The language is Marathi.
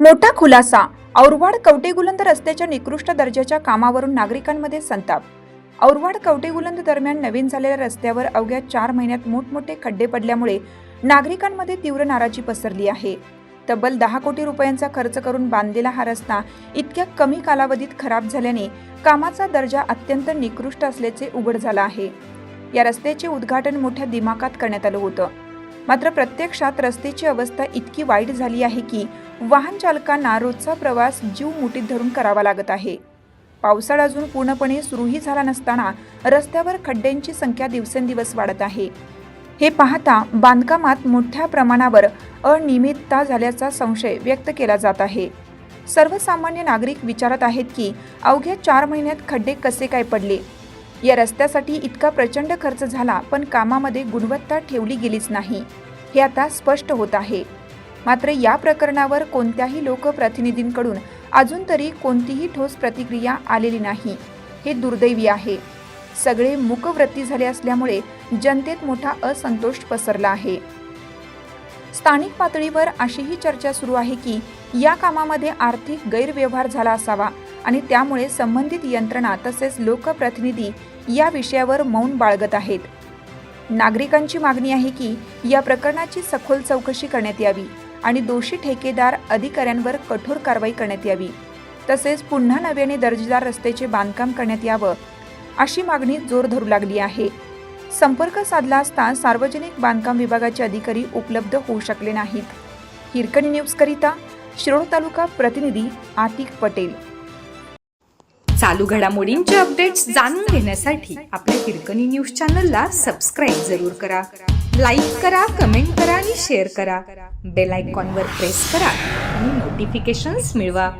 मोठा खुलासा. औरवाड कवटेगुलंद रस्त्याच्या निकृष्ट दर्जाच्या कामावरून नागरिकांमध्ये संताप. औरवाड कवटेगुलंद दरम्यान नवीन झालेल्या रस्त्यावर अवघ्या चार महिन्यात मोठमोठे खड्डे पडल्यामुळे नागरिकांमध्ये तीव्र नाराजी पसरली आहे. तब्बल दहा कोटी रुपयांचा खर्च करून बांधलेला हा रस्ता इतक्या कमी कालावधीत खराब झाल्याने कामाचा दर्जा अत्यंत निकृष्ट असल्याचे उघड झालं आहे. या रस्त्याचे उद्घाटन मोठ्या दिमाखात करण्यात आलं होतं. मात्र प्रत्यक्षात रस्त्याची अवस्था इतकी वाईट झाली आहे की वाहन चालकांना रोजचा प्रवास जीव मुठीत धरून करावा लागत आहे. पावसाळा अजून पूर्णपणे सुरूही झाला नसताना रस्त्यावर खड्ड्यांची संख्या दिवसेंदिवस वाढत आहे. हे पाहता बांधकामात मोठ्या प्रमाणावर अनियमितता झाल्याचा संशय व्यक्त केला जात आहे. सर्वसामान्य नागरिक विचारत आहेत की अवघ्या चार महिन्यात खड्डे कसे काय पडले? या रस्त्यासाठी इतका प्रचंड खर्च झाला पण कामामध्ये गुणवत्ता ठेवली गेलीच नाही. हे आता स्पष्ट होत आहे. मात्र या प्रकरणावर कोणत्याही लोकप्रतिनिधींकडून अजून तरी कोणतीही ठोस प्रतिक्रिया आलेली नाही. हे दुर्दैवी आहे. सगळे मूकवृत्ती झाले असल्यामुळे जनतेत मोठा असंतोष पसरला आहे. स्थानिक पातळीवर अशीही चर्चा सुरू आहे की या कामामध्ये आर्थिक गैरव्यवहार झाला असावा आणि त्यामुळे संबंधित यंत्रणा तसेच लोकप्रतिनिधी या विषयावर मौन बाळगत आहेत. नागरिकांची मागणी आहे की या प्रकरणाची सखोल चौकशी करण्यात यावी आणि दोषी ठेकेदार अधिकाऱ्यांवर कठोर कारवाई करण्यात यावी. तसेच पुन्हा नव्याने दर्जेदार रस्त्याचे बांधकाम करण्यात यावं अशी मागणी जोर धरू लागली आहे. संपर्क साधला असता सार्वजनिक बांधकाम विभागाचे अधिकारी उपलब्ध होऊ शकले नाहीत. हिरकणी न्यूजकरिता शिरोळ तालुका प्रतिनिधी आतिक पटेल. चालू घडामोडींचे अपडेट्स जाणून घेण्यासाठी आपल्या हिरकणी न्यूज चॅनलला सबस्क्राईब जरूर करा. लाईक करा कमेंट करा आणि शेअर करा. बेल आयकॉनवर प्रेस करा आणि नोटिफिकेशन्स मिळवा.